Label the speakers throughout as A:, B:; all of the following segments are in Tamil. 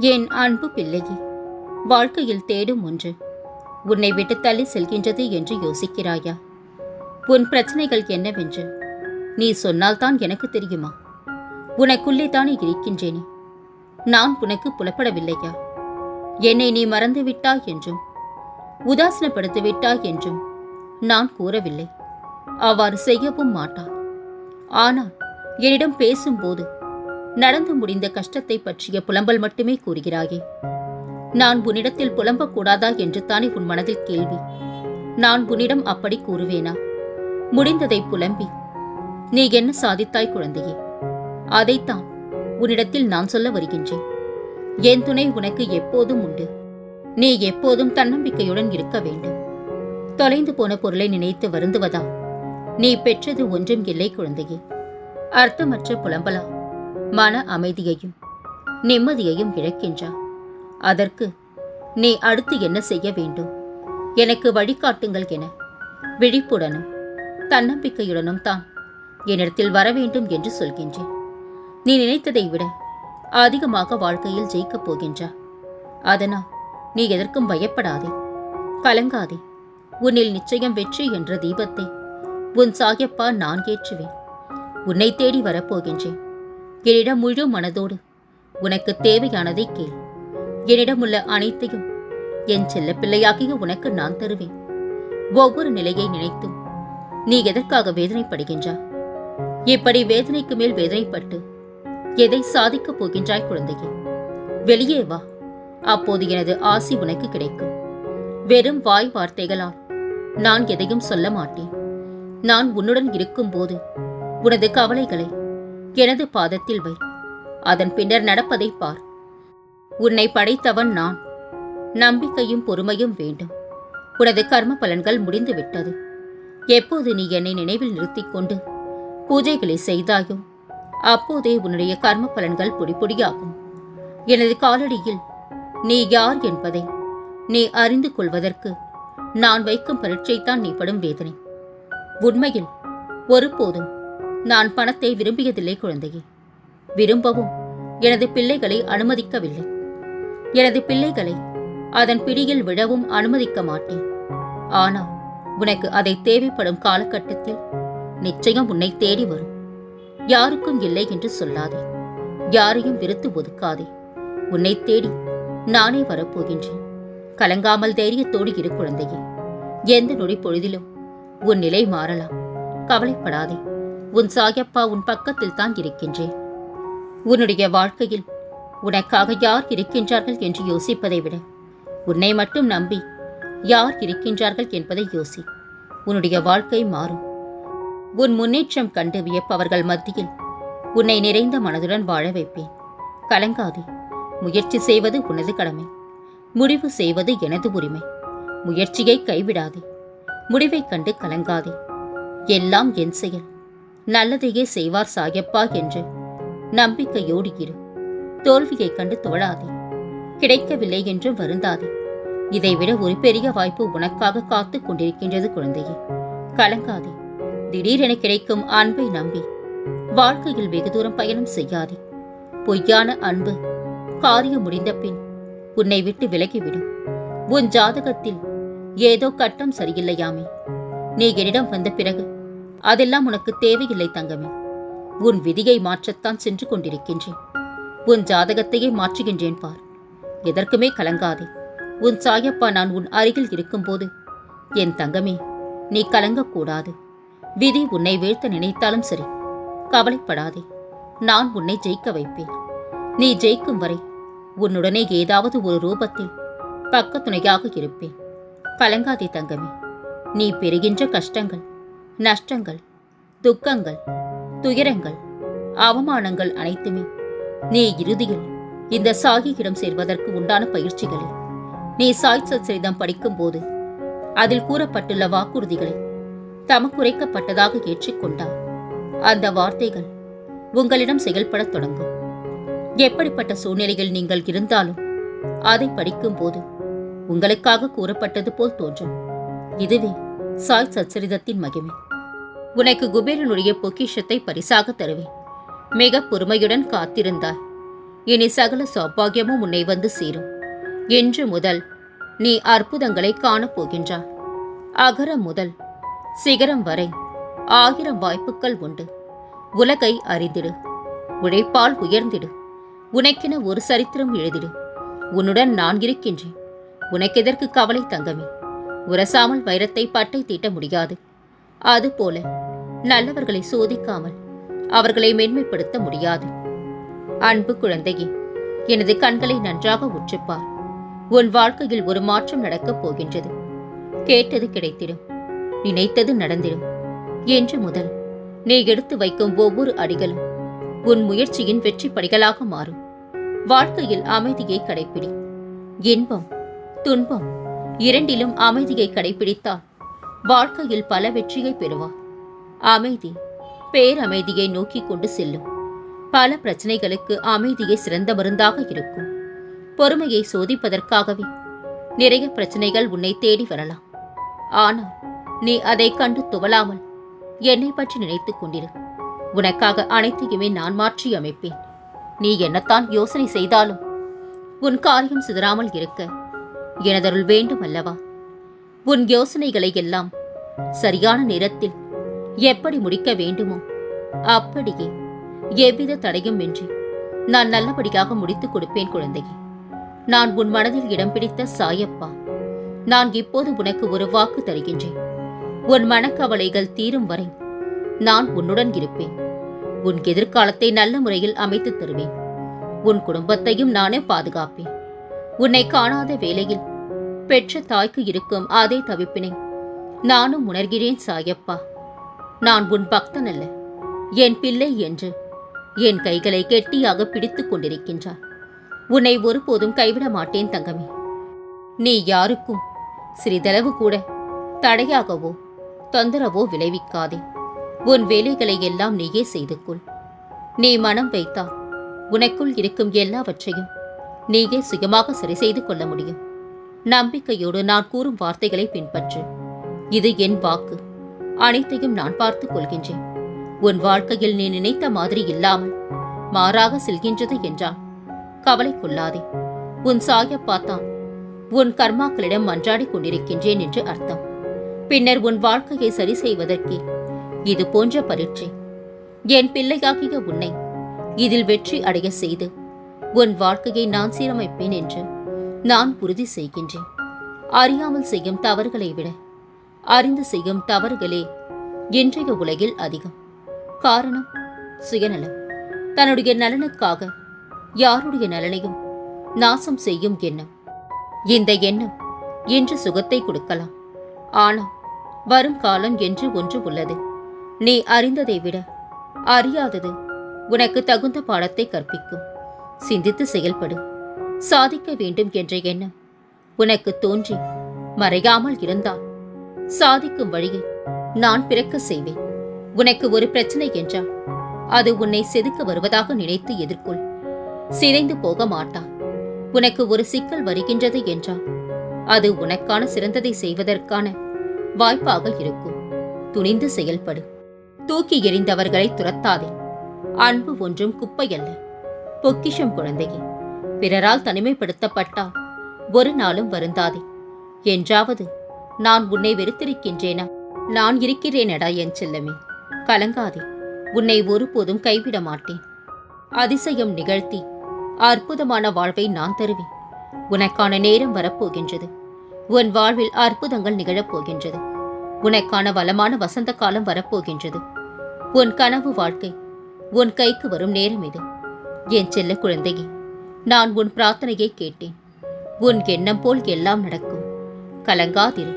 A: என் அன்பு பிள்ளையே வாழ்க்கையில் தேடும் ஒன்று. உன்னை விட்டு தள்ளி செல்கின்றது என்று யோசிக்கிறாயா? உன் பிரச்சனைகள் என்னவென்று நீ சொன்னால்தான் எனக்கு தெரியுமா? உனக்குள்ளே தானே இருக்கின்றேனே. நான் உனக்கு புலப்படவில்லையா? என்னை நீ மறந்து விட்டாய் என்றும் உதாசனப்படுத்தி விட்டாய் என்றும் நான் கூறவில்லை. அவ்வாறு செய்யவும் மாட்டாய் ஆனால் என்னிடம் பேசும்போது நடந்து முடிந்த கஷ்டத்தை பற்றிய புலம்பல் மட்டுமே கூறுகிறாயே. நான் உன்னிடத்தில் புலம்பக்கூடாதா என்று தானே உன் மனதில் கேள்வி. நான் உன்னிடம் அப்படி கூறுவேனா? முடிந்ததை புலம்பி. நீ என்ன சாதித்தாய் குழந்தையே? அதைத்தான் உன்னிடத்தில் நான் சொல்ல வருகின்றேன். என் துணை உனக்கு எப்போதும் உண்டு. நீ எப்போதும் தன்னம்பிக்கையுடன் இருக்க வேண்டும். தொலைந்து போன பொருளை நினைத்து வருந்துவதா? நீ பெற்றது ஒன்றும் இல்லை குழந்தையே. அர்த்தமற்ற புலம்பலா? மன அமைதியையும் நிம்மதியையும் இழக்கின்றா அதற்கு நீ அடுத்து என்ன செய்ய வேண்டும்? எனக்கு வழிகாட்டுங்கள் என விழிப்புடனும் தன்னம்பிக்கையுடனும் தான் என்னிடத்தில் வர வேண்டும் என்று சொல்கின்றேன். நீ நினைத்ததை விட அதிகமாக வாழ்க்கையில் ஜெயிக்கப் போகின்றா அதனால் நீ எதற்கும் பயப்படாதே கலங்காதே. உன்னில் நிச்சயம் வெற்றி என்ற தீபத்தை உன் சாயப்பா நான் ஏற்றுவேன். உன்னை தேடி வரப்போகின்றேன் என்னிடம் முழு மனதோடு. உனக்கு தேவையானதை கேள். என்னிடம் உள்ள அனைத்தையும் என் செல்ல பிள்ளையாகிய உனக்கு நான் தருவேன். ஒவ்வொரு நிலையை நினைத்தும் நீ எதற்காக வேதனைப்படுகின்றா இப்படி வேதனைக்கு மேல் வேதனைப்பட்டு எதை சாதிக்கப் போகின்றாய் குழந்தையே? வெளியே வா. அப்போது எனது ஆசி உனக்கு கிடைக்கும். வெறும் வாய் வார்த்தைகளால் நான் எதையும் சொல்ல மாட்டேன். நான் உன்னுடன் இருக்கும்போது உனது கவலைகளை எனது பாதத்தில் வை. அதன் பின்னர் நடப்பதை பார். உன்னை படைத்தவன் நான். நம்பிக்கையும் பொறுமையும் வேண்டும். உனது கர்ம பலன்கள் முடிந்துவிட்டது எப்போது நீ என்னை நினைவில் நிறுத்திக் கொண்டு பூஜைகளை செய்தாயோ அப்போதே உன்னுடைய கர்ம பலன்கள் பொடிப்பொடியாகும் எனது காலடியில் நீ யார் என்பதை நீ அறிந்து கொள்வதற்கு நான் வைக்கும் பரீட்சைத்தான் நீ படும் வேதனை. உண்மையில் ஒருபோதும் நான் பணத்தை விரும்பியதில்லை குழந்தையே. விரும்பவும் எனது பிள்ளைகளை அனுமதிக்கவில்லை. எனது பிள்ளைகளை அதன் பிடியில் விழவும் அனுமதிக்க மாட்டேன். ஆனால் உனக்கு அதை தேவைப்படும் காலகட்டத்தில் நிச்சயம் உன்னை தேடி வரும். யாருக்கும் இல்லை என்று சொல்லாதே. யாரையும் விருத்து ஒதுக்காதே. உன்னை தேடி நானே வரப்போகின்றேன். கலங்காமல் தைரியத்தோடு இரு குழந்தையே. எந்த நொடி பொழுதிலும் உன் நிலை மாறலாம். கவலைப்படாதே. உன் சாயப்பா உன் பக்கத்தில் தான் இருக்கின்றேன். உன்னுடைய வாழ்க்கையில் உனக்காக யார் இருக்கின்றார்கள் என்று யோசிப்பதை விட உன்னை மட்டும் நம்பி யார் இருக்கின்றார்கள் என்பதை யோசி. உன்னுடைய வாழ்க்கை மாறும். உன் முன்னேற்றம் கண்டு வியப்பவர்கள் மத்தியில் உன்னை நிறைந்த மனதுடன் வாழ வைப்பேன். கலங்காதே. முயற்சி செய்வது உனது கடமை. முடிவு செய்வது எனது உரிமை. முயற்சியை கைவிடாதே. முடிவைக் கண்டு கலங்காதே. எல்லாம் என் செயல். நல்லதையே செய்வார் சாயப்பா என்று நம்பிக்கையோடு இரு. தோல்வியைக் கண்டு தோழாதே. கிடைக்கவில்லை என்று வருந்தாதே. இதைவிட ஒரு பெரிய வாய்ப்பு உனக்காக காத்துக் கொண்டிருக்கின்றது குழந்தையே. கலங்காதே. திடீரென கிடைக்கும் அன்பை நம்பி. வாழ்க்கையில் வெகு தூரம் பயணம் செய்யாதே. பொய்யான அன்பு. காரியம் முடிந்த பின் உன்னை விட்டு விலகிவிடும். உன் ஜாதகத்தில் ஏதோ கட்டம் சரியில்லையாமே. நீ என்னிடம் வந்த பிறகு அதெல்லாம் உனக்கு தேவையில்லை தங்கமே. உன் விதியை மாற்றத்தான் சென்று கொண்டிருக்கின்றேன். உன் ஜாதகத்தையே மாற்றுகின்றேன் பார். எதற்குமே கலங்காதே. உன் சாயப்பா நான் உன் அருகில் இருக்கும்போது என் தங்கமே நீ கலங்கக்கூடாது. விதி உன்னை வீழ்த்த நினைத்தாலும் சரி. கவலைப்படாதே. நான் உன்னை ஜெயிக்க வைப்பேன். நீ ஜெயிக்கும் வரை உன்னுடனே ஏதாவது ஒரு ரூபத்தில் பக்கத்துணையாக இருப்பேன். கலங்காதே தங்கமே. நீ பெறுகின்ற கஷ்டங்கள் நஷ்டங்கள் துக்கங்கள் துயரங்கள் அவமானங்கள் அனைத்துமே நீ இறுதியில் இந்த சாகியிடம் சேர்வதற்கு உண்டான பயிற்சிகளை. நீ சாய் சச்சரிதம் படிக்கும்போது அதில் கூறப்பட்டுள்ள வாக்குறுதிகளை தமக்குரைக்கப்பட்டதாக ஏற்றுக்கொண்டார் அந்த வார்த்தைகள் உங்களிடம் செயல்படத் தொடங்கும். எப்படிப்பட்ட சூழ்நிலையில் நீங்கள் இருந்தாலும் அதை படிக்கும்போது உங்களுக்காக கூறப்பட்டது போல் தோன்றும். இதுவே சாய் சச்சரிதத்தின் மகிமை. உனக்கு குபேரனுடைய பொக்கிஷத்தை பரிசாக தருவேன். மிக பொறுமையுடன் காத்திருந்தாய். இனி சகல சௌபாகியமும் உன்னை வந்து சேரும். இன்று முதல் நீ அற்புதங்களை காணப்போகின்றாய் அகரம் முதல் சிகரம் வரை ஆயிரம் வாய்ப்புகள் உண்டு. உலகை அறிந்திடு. உழைப்பால் உயர்ந்திடு. உனக்கென ஒரு சரித்திரம் எழுதிடு. உன்னுடன் நான் இருக்கின்றேன். உனக்கெதற்கு கவலை தங்கமே. உரசாமல் வைரத்தை பட்டை தீட்ட முடியாது. அதுபோல நல்லவர்களை சோதிக்காமல் அவர்களை மென்மைப்படுத்த முடியாது. அன்பு குழந்தையே எனது கண்களை நன்றாக உற்றுப்பார். உன் வாழ்க்கையில் ஒரு மாற்றம் நடக்கப் போகின்றது. கேட்டது கிடைத்திடும் நினைத்தது நடந்திடும். என்று முதல் நீ எடுத்து வைக்கும் ஒவ்வொரு அடிகளும் உன் முயற்சியின் வெற்றி படிகளாக மாறும். வாழ்க்கையில் அமைதியை கடைப்பிடி. இன்பம் துன்பம் இரண்டிலும் அமைதியை கடைபிடித்தால் வாழ்க்கையில் பல வெற்றியை பெறுவார். அமைதி பேரமைதியை நோக்கி கொண்டு செல்லும். பல பிரச்சனைகளுக்கு அமைதியே சிறந்த மருந்தாக இருக்கும். பொறுமையை சோதிப்பதற்காகவே நிறைய பிரச்சனைகள் உன்னை தேடி வரலாம். ஆனால் நீ அதை கண்டு துவலாமல் என்னை பற்றி நினைத்துக் கொண்டிரு. உனக்காக அனைத்தையுமே நான் மாற்றி அமைப்பேன். நீ என்னத்தான் யோசனை செய்தாலும் உன் காரியம் சிதறாமல் இருக்க. எனதருள் வேண்டும் அல்லவா? உன் யோசனைகளை எல்லாம் சரியான நேரத்தில் எப்படி முடிக்க வேண்டுமோ அப்படியே எவ்வித தடையும் இன்றி நான் நல்லபடியாக முடித்துக் கொடுப்பேன் குழந்தையே. நான் உன் மனதில் இடம் பிடித்த சாயப்பா. நான் இப்போது உனக்கு ஒரு வாக்கு தருகின்றேன். உன் மனக்கவலைகள் தீரும் வரை நான் உன்னுடன் இருப்பேன். உன் எதிர்காலத்தை நல்ல முறையில் அமைத்துத் தருவேன். உன் குடும்பத்தையும் நானே பாதுகாப்பேன். உன்னை காணாத வேளையில் பெற்ற தாய்க்கு இருக்கும் அதே தவிப்பினை நானும் உணர்கிறேன் சாயப்பா. நான் உன் பக்தன் அல்ல. என் பிள்ளை என்று என் கைகளை கெட்டியாக பிடித்துக் கொண்டிருக்கின்றார். உன்னை ஒருபோதும் கைவிட மாட்டேன் தங்கமே. நீ யாருக்கும் சிறிதளவு கூட தடையாகவோ தொந்தரவோ விளைவிக்காதே. உன் வேலைகளை எல்லாம் நீயே செய்து கொள் நீ மனம் வைத்தால் உனக்குள் இருக்கும் எல்லாவற்றையும் நீயே சுயமாக சரி செய்து கொள்ள முடியும். நம்பிக்கையோடு நான் கூறும் வார்த்தைகளை பின்பற்று. இது என் வாக்கு. அனைத்தையும் நான் பார்த்துக் கொள்கின்றேன். உன் வாழ்க்கையில் நீ நினைத்த மாதிரி இல்லாமல் மாறாக செல்கின்றது என்றான் கவலை கொள்ளாதே. உன் சாயப்பாத்தான் உன் கர்மாக்களிடம் மன்றாடிக் கொண்டிருக்கின்றேன் என்று அர்த்தம். பின்னர் உன் வாழ்க்கையை சரி செய்வதற்கே இது போன்ற பரீட்சை. என் பிள்ளையாகிய உன்னை இதில் வெற்றி அடைய செய்து உன் வாழ்க்கையை நான் சீரமைப்பேன் என்று நான் உறுதி செய்கின்றேன். அறியாமல் செய்யும் தவறுகளை விட அறிந்து செய்யும் தவறுகளே இன்றைய உலகில் அதிகம். காரணம் சுயநலம். தன்னுடைய நலனுக்காக யாருடைய நலனையும் நாசம் செய்யும் எண்ணம். இந்த எண்ணம் இன்று சுகத்தை கொடுக்கலாம். ஆனால் வரும் காலம் என்று ஒன்று உள்ளது. நீ அறிந்ததை விட அறியாதது உனக்கு தகுந்த பாடத்தை கற்பிக்கும். சிந்தித்து செயல்படும் சாதிக்க வேண்டும் என்ற எண்ணம் உனக்கு தோன்றி மறையாமல் இருந்தால் சாதிக்கும் வழியை நான் பிறக்க செய்வேன். உனக்கு ஒரு பிரச்சனை என்றால் அது உன்னை செதுக்க வருவதாக நினைத்து எதிர்கொள். சிதைந்து போக மாட்டான். உனக்கு ஒரு சிக்கல் வருகின்றது என்றால் அது உனக்கான சிறந்ததை செய்வதற்கான வாய்ப்பாக இருக்கும். துணிந்து செயல்படு. தூக்கி எறிந்தவர்களை துரத்தாதே. அன்பு ஒன்றும் குப்பையல்ல. பொக்கிஷம் குழந்தையே. பிறரால் தனிமைப்படுத்தப்பட்டால் ஒரு நாளும் வருந்தாதே. என்றாவது நான் உன்னை வெறுத்திருக்கின்றேனா? நான் இருக்கிறேனடா என் செல்லமே. கலங்காதே. உன்னை ஒருபோதும் கைவிட மாட்டேன் அதிசயம் நிகழ்த்தி அற்புதமான வாழ்வை நான் தருவேன். உனக்கான நேரம் வரப்போகின்றது. உன் வாழ்வில் அற்புதங்கள் நிகழப்போகின்றது. உனக்கான வளமான வசந்த காலம் வரப்போகின்றது. உன் கனவு வாழ்க்கை உன் கைக்கு வரும் நேரம் இது. என் செல்ல குழந்தையே நான் உன் பிரார்த்தனையை கேட்டேன். உன் எண்ணம் போல் எல்லாம் நடக்கும். கலங்காதிரு.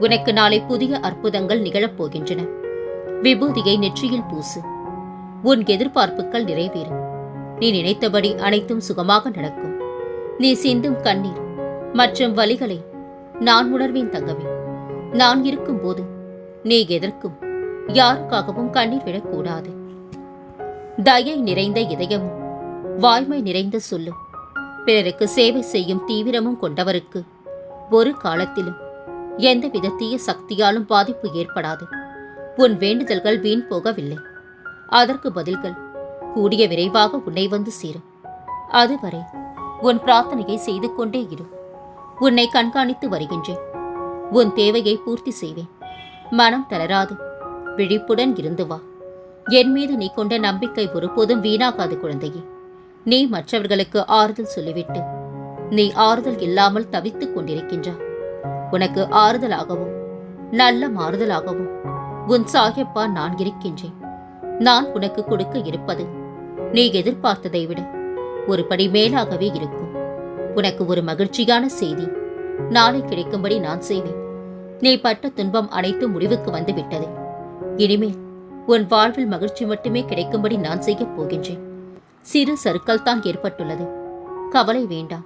A: உனக்கு நாளை புதிய அற்புதங்கள் நிகழப்போகின்றன. விபூதியை நெற்றியில் பூசு. உன் எதிர்பார்ப்புகள் நிறைவேறும் நீ நினைத்தபடி அனைத்தும் சுகமாக நடக்கும். நீ சிந்தும் கண்ணீர். மற்றும் வலிகளை நான் உணர்வேன் தங்கவே நான் இருக்கும்போது நீ எதற்கும் யாருக்காகவும் கண்ணீர் விடக்கூடாது. தயை நிறைந்த இதயமும் வாய்மை நிறைந்த சொல்லும். பிறருக்கு சேவை செய்யும் தீவிரமும் கொண்டவருக்கு ஒரு காலத்திலும் எந்தவித தீய சக்தியாலும் பாதிப்பு ஏற்படாது. உன் வேண்டுதல்கள் வீண் போகவில்லை. அதற்கு பதில்கள் கூடிய விரைவாக உன்னை வந்து சேரும். அதுவரை உன் பிரார்த்தனையை செய்து கொண்டே இரு. உன்னை கண்காணித்து வருகின்றேன். உன் தேவையை பூர்த்தி செய்வேன். மனம் தளராது. விழிப்புடன் இருந்து வா. என் மீது நீ கொண்ட நம்பிக்கை ஒருபோதும் வீணாகாது குழந்தையே. நீ மற்றவர்களுக்கு ஆறுதல் சொல்லிவிட்டு நீ ஆறுதல் இல்லாமல் தவித்துக் கொண்டிருக்கின்றாய் உனக்கு ஆறுதலாகவும் நல்ல மாறுதலாகவும் உன் சாகிப்பா நான் இருக்கின்றேன். நான் உனக்கு கொடுக்க இருப்பது நீ எதிர்பார்த்ததை விட ஒரு படி மேலாகவே இருக்கும். உனக்கு ஒரு மகிழ்ச்சியான செய்தி நாளை கிடைக்கும்படி நான் செய்வேன். நீ பட்ட துன்பம் அனைத்தும் முடிவுக்கு வந்துவிட்டது. இனிமேல் உன் வாழ்வில் மகிழ்ச்சி மட்டுமே கிடைக்கும்படி நான் செய்யப் போகின்றேன். சிறு சறுக்கல் தான் ஏற்பட்டுள்ளது. கவலை வேண்டாம்.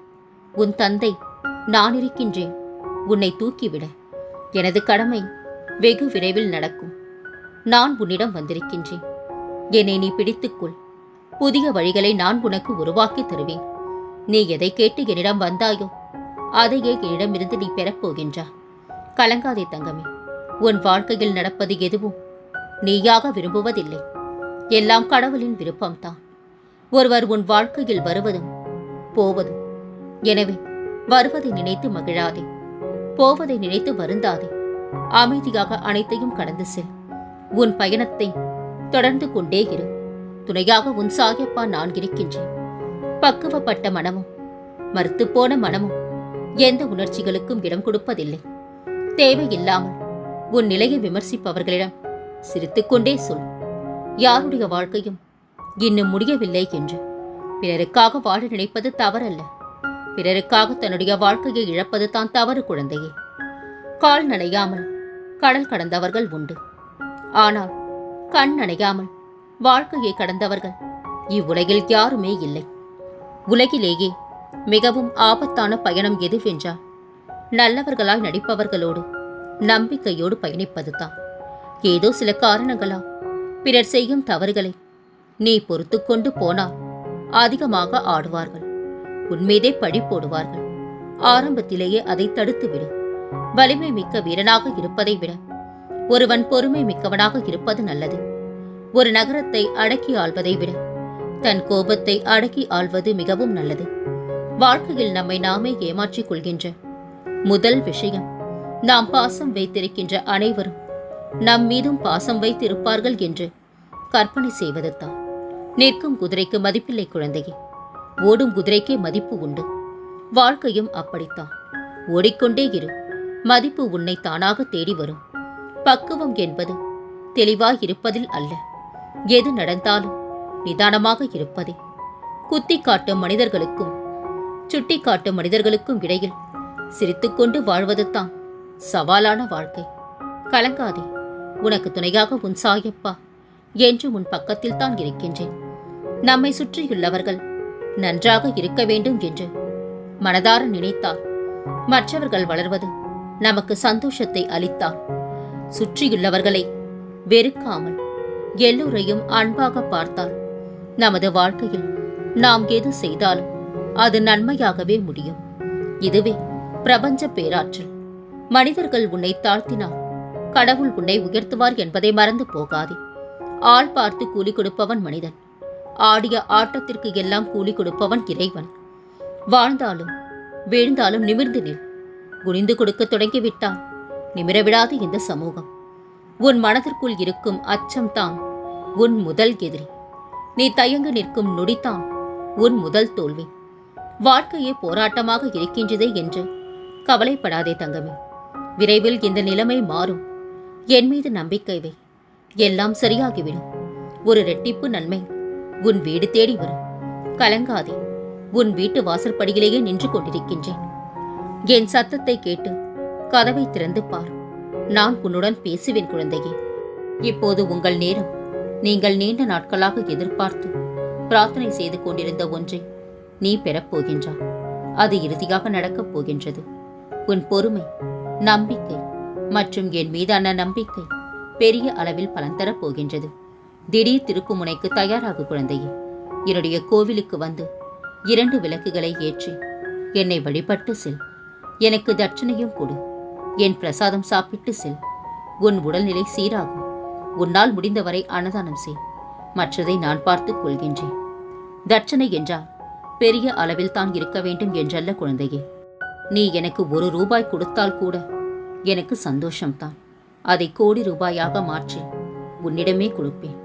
A: உன் தந்தை நான் இருக்கின்றேன். உன்னை தூக்கிவிட. எனது கடமை வெகு விரைவில் நடக்கும். நான் உன்னிடம் வந்திருக்கின்றேன். என்னை நீ பிடித்துக்கொள். புதிய வழிகளை நான் உனக்கு உருவாக்கி தருவேன். நீ எதை கேட்டு என்னிடம் வந்தாயோ அதையே என்னிடமிருந்து நீ பெறப்போகின்றா கலங்காதே தங்கமே. உன் வாழ்க்கையில் நடப்பது எதுவும் நீயாக விரும்புவதில்லை. எல்லாம் கடவுளின் விருப்பம்தான். ஒருவர் உன் வாழ்க்கையில் வருவதும் போவதும். எனவே வருவதை நினைத்து மகிழாதே. போவதை நினைத்து வருந்தாதே. அமைதியாக அனைத்தையும் கடந்து செல். உன் பயணத்தை தொடர்ந்து கொண்டே இரு. துணையாக உன் சாயப்பா நான் இருக்கின்றேன். பக்குவப்பட்ட மனமும் மறுத்துப்போன மனமும் எந்த உணர்ச்சிகளுக்கும் இடம் கொடுப்பதில்லை. தேவையில்லாமல் உன் நிலையை விமர்சிப்பவர்களிடம் சிரித்துக்கொண்டே சொல். யாருடைய வாழ்க்கையும் இன்னும் முடியவில்லை என்று. பிறருக்காக வாழ நினைப்பது தவறல்ல. பிறருக்காக தன்னுடைய வாழ்க்கையை இழப்பது தான் தவறு குழந்தையே. கால் நனையாமல் கடல் கடந்தவர்கள் உண்டு. ஆனால் கண் நனையாமல் வாழ்க்கையை கடந்தவர்கள் இவ்வுலகில் யாருமே இல்லை. உலகிலேயே மிகவும் ஆபத்தான பயணம் எதுவென்றால் நல்லவர்களாய் நடிப்பவர்களோடு நம்பிக்கையோடு பயணிப்பதுதான். ஏதோ சில காரணங்களா பிறர் செய்யும் தவறுகளை நீ பொறுத்து கொண்டு போனால் அதிகமாக ஆடுவார்கள். உன்மீதே பழி போடுவார்கள். ஆரம்பத்திலேயே அதை தடுத்துவிடு. வலிமை மிக்க வீரனாக இருப்பதை விட ஒருவன் பொறுமை மிக்கவனாக இருப்பது நல்லது. ஒரு நகரத்தை அடக்கி ஆள்வதை விட தன் கோபத்தை அடக்கி ஆள்வது மிகவும் நல்லது. வாழ்க்கையில் நம்மை நாமே ஏமாற்றிக் கொள்கின்ற முதல் விஷயம் நாம் பாசம் வைத்திருக்கின்ற அனைவரும் நம் மீதும் பாசம் வைத்திருப்பார்கள் என்று கற்பனை செய்வதுதான். நிற்கும் குதிரைக்கு மதிப்பில்லை குழந்தையே. ஓடும் குதிரைக்கே மதிப்பு உண்டு. வாழ்க்கையும் அப்படித்தான். ஓடிக்கொண்டே இரு. மதிப்பு உன்னை தானாக தேடி வரும். பக்குவம் என்பது தெளிவாய் இருப்பதில் அல்ல. எது நடந்தாலும் நிதானமாக இருப்பதே. குத்தி காட்டும் மனிதர்களுக்கும் சுட்டி காட்டும் மனிதர்களுக்கும் இடையில் சிரித்துக்கொண்டு வாழ்வதுதான் சவாலான வாழ்க்கை. கலங்காதே. உனக்கு துணையாக உன் சாயப்பா என்று உன் பக்கத்தில் தான் இருக்கின்றேன். நம்மை சுற்றியுள்ளவர்கள் நன்றாக இருக்க வேண்டும் என்று மனதார நினைத்தால் மற்றவர்கள் வளர்வது நமக்கு சந்தோஷத்தை அளித்தால் சுற்றியுள்ளவர்களை வெறுக்காமல் எல்லோரையும் அன்பாக பார்த்தால் நமது வாழ்க்கையில் நாம் எது செய்தாலும் அது நன்மையாகவே முடியும். இதுவே பிரபஞ்ச பேராற்றல். மனிதர்கள் உன்னை தாழ்த்தினால் கடவுள் உன்னை உயர்த்துவார் என்பதை மறந்து போகாதே. ஆள் பார்த்து கூலி கொடுப்பவன் மனிதன். ஆடிய ஆட்டத்திற்கு எல்லாம் கூலி கொடுப்பவன் இறைவன். வாழ்ந்தாலும் வீழ்ந்தாலும் நிமிர்ந்து நில். குனிந்து கொடுக்க தொடங்கிவிட்டான். நிமிரவிடாத இந்த சமூகம். உன் மனதிற்குள் இருக்கும் அச்சம்தான் உன் முதல் எதிரி. நீ தயங்க நிற்கும் நொடித்தான் உன் முதல் தோல்வி. வாழ்க்கையே போராட்டமாக இருக்கின்றதே என்று கவலைப்படாதே தங்கமே. விரைவில் இந்த நிலைமை மாறும். என் மீது நம்பிக்கை வை. எல்லாம் சரியாகிவிடும். ஒரு ரெட்டிப்பு நன்மை. உன் வீடு தேடி வரும் கலங்காதே. உன் வீட்டு வாசற்படியிலேயே நின்று கொண்டிருக்கின்றேன். என் சத்தத்தை கேட்டு கதவை திறந்து பார். நான் உன்னுடன் பேசுவேன் குழந்தையே. இப்போது உங்கள் நேரம். நீங்கள் நீண்ட நாட்களாக எதிர்பார்த்து பிரார்த்தனை செய்து கொண்டிருந்த ஒன்றை நீ பெறப்போகின்றாய் அது இறுதியாக நடக்கப் போகின்றது. உன் பொறுமை நம்பிக்கை மற்றும் என் மீதான நம்பிக்கை பெரிய அளவில் பலன் தரப் போகின்றது. திடீர் திருக்குமுனைக்கு தயாராகு குழந்தையே. என்னுடைய கோவிலுக்கு வந்து இரண்டு விளக்குகளை ஏற்றி என்னை வழிபட்டு செல். எனக்கு தட்சணையும் கொடு. என் பிரசாதம் சாப்பிட்டு செல். உன் உடல்நிலை சீராகும். உன்னால் முடிந்தவரை அன்னதானம் செய். மற்றதை நான் பார்த்துக் கொள்கின்றேன். தட்சணை என்றால் பெரிய அளவில் தான் இருக்க வேண்டும் என்றல்ல குழந்தையே. நீ எனக்கு ஒரு ரூபாய் கொடுத்தால் கூட எனக்கு சந்தோஷம்தான். அதை கோடி ரூபாயாக மாற்றி உன்னிடமே கொடுப்பேன்.